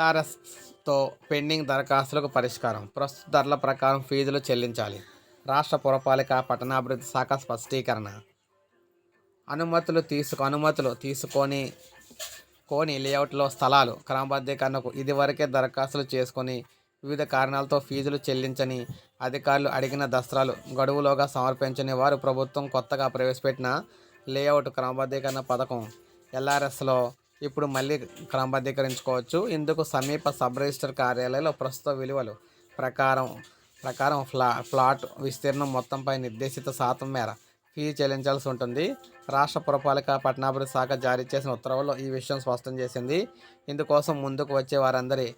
ఎల్ఆర్ఎస్తో pending దరఖాస్తులకు పరిష్కారం. ప్రస్తుత ధరల ప్రకారం ఫీజులు చెల్లించాలి. రాష్ట్ర పురపాలిక పట్టణాభివృద్ధి శాఖ స్పష్టీకరణ. అనుమతులు తీసుకు అనుమతులు తీసుకొని కోని లేఅవుట్లో స్థలాలు క్రమబద్ధీకరణకు ఇదివరకే దరఖాస్తులు చేసుకొని వివిధ కారణాలతో ఫీజులు చెల్లించని అధికారులు అడిగిన దస్త్రాలు గడువులోగా సమర్పించని వారు ప్రభుత్వం కొత్తగా ప్రవేశపెట్టిన లేఅవుట్ క్రమబద్ధీకరణ పథకం ఎల్ఆర్ఎస్లో ఇప్పుడు మళ్ళీ క్రమబద్ధీకరించుకోవచ్చు. ఇందుకు సమీప సబ్ రిజిస్టర్ కార్యాలయంలో ప్రస్తుత విలువలు ప్రకారం ప్రకారం ఫ్లా ప్లాట్ విస్తీర్ణం మొత్తంపై నిర్దేశిత శాతం మేర ఫీజు చెల్లించాల్సి ఉంటుంది. రాష్ట్ర పురపాలక పట్టణాభివృద్ధి శాఖ జారీ చేసిన ఉత్తర్వుల్లో ఈ విషయం స్పష్టం చేసింది. ఇందుకోసం ముందుకు వచ్చే వారందరి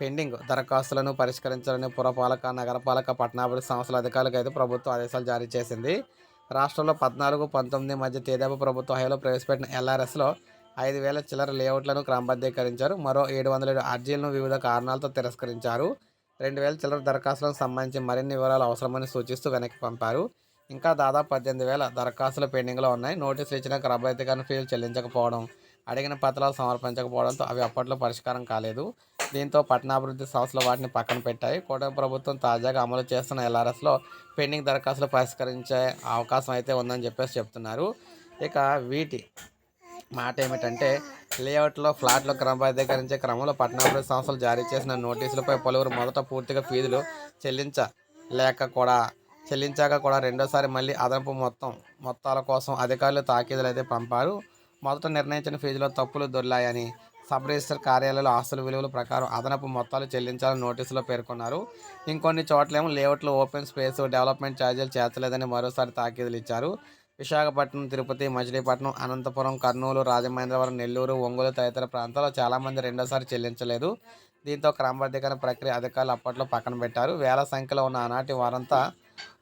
పెండింగ్ దరఖాస్తులను పరిష్కరించాలని పురపాలక నగరపాలక పట్టణాభివృద్ధి సంస్థల అధికారులకు అయితే ప్రభుత్వం ఆదేశాలు జారీ చేసింది. రాష్ట్రంలో పద్నాలుగు పంతొమ్మిది మధ్య తేదాపు ప్రభుత్వ హయాంలో ప్రవేశపెట్టిన ఎల్ఆర్ఎస్లో ఐదు వేల చిల్లర లేఅవుట్లను క్రమబద్ధీకరించారు. మరో ఏడు వందల ఏడు అర్జీలను వివిధ కారణాలతో తిరస్కరించారు. రెండు వేల చిల్లర దరఖాస్తులకు సంబంధించి మరిన్ని వివరాలు అవసరమని సూచిస్తూ వెనక్కి పంపారు. ఇంకా దాదాపు పద్దెనిమిది వేల దరఖాస్తులు పెండింగ్లో ఉన్నాయి. నోటీసులు ఇచ్చిన క్రమబద్ధీకరణ ఫీజులు చెల్లించకపోవడం అడిగిన పత్రాలు సమర్పించకపోవడంతో అవి అప్పట్లో పరిష్కారం కాలేదు. దీంతో పట్టణాభివృద్ధి సంస్థలు వాటిని పక్కన పెట్టాయి. కూటమి ప్రభుత్వం తాజాగా అమలు చేస్తున్న ఎల్ఆర్ఎస్లో పెండింగ్ దరఖాస్తులు పరిష్కరించే అవకాశం అయితే ఉందని చెప్పేసి చెప్తున్నారు. ఇక వీటి మాట ఏమిటంటే లేఅవుట్లో ఫ్లాట్లు క్రమబద్ధీకరించే క్రమంలో పట్టణాభివృద్ధి సంస్థలు జారీ చేసిన నోటీసులపై పలువురు మొదట పూర్తిగా ఫీజులు చెల్లించలేక కూడా చెల్లించాక కూడా రెండోసారి మళ్ళీ అదనపు మొత్తం మొత్తాల కోసం అధికారులు తాకీదులు అయితే పంపారు. మొదట నిర్ణయించిన ఫీజులో తప్పులు దొర్లాయని సబ్ రిజిస్టర్ కార్యాలయంలో ఆస్తుల విలువల ప్రకారం అదనపు మొత్తాలు చెల్లించాలని నోటీసులో పేర్కొన్నారు. ఇంకొన్ని చోట్లేమో లేఅవుట్లో ఓపెన్ స్పేస్ డెవలప్మెంట్ ఛార్జీలు చేర్చలేదని మరోసారి తాకీదులు ఇచ్చారు. విశాఖపట్నం తిరుపతి మచిలీపట్నం అనంతపురం కర్నూలు రాజమహేంద్రవరం నెల్లూరు ఒంగోలు తదితర ప్రాంతాల్లో చాలామంది రెండోసారి చెల్లించలేదు. దీంతో క్రమబద్ధీకరణ ప్రక్రియ అధికారులు అప్పట్లో పక్కన పెట్టారు. వేల సంఖ్యలో ఉన్న ఆనాటి వారంతా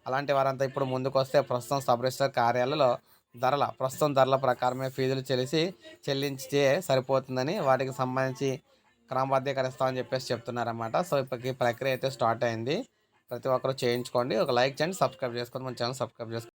అలాంటి వారంతా ఇప్పుడు ముందుకొస్తే ప్రస్తుతం సబ్ రిజిస్టర్ కార్యాలయంలో ధరల ప్రస్తుతం ధరల ప్రకారమే ఫీజులు చెల్లిసి చెల్లించితే సరిపోతుందని వాటికి సంబంధించి క్రమబద్ధీకరిస్తామని చెప్పేసి చెప్తున్నారన్నమాట. సో ఇప్పటికి ప్రక్రియ అయితే స్టార్ట్ అయింది. ప్రతి ఒక్కరు చేయించుకోండి. ఒక లైక్ చేయండి సబ్స్క్రైబ్ చేసుకోండి. మన ఛానల్ సబ్స్క్రైబ్ చేసుకోండి.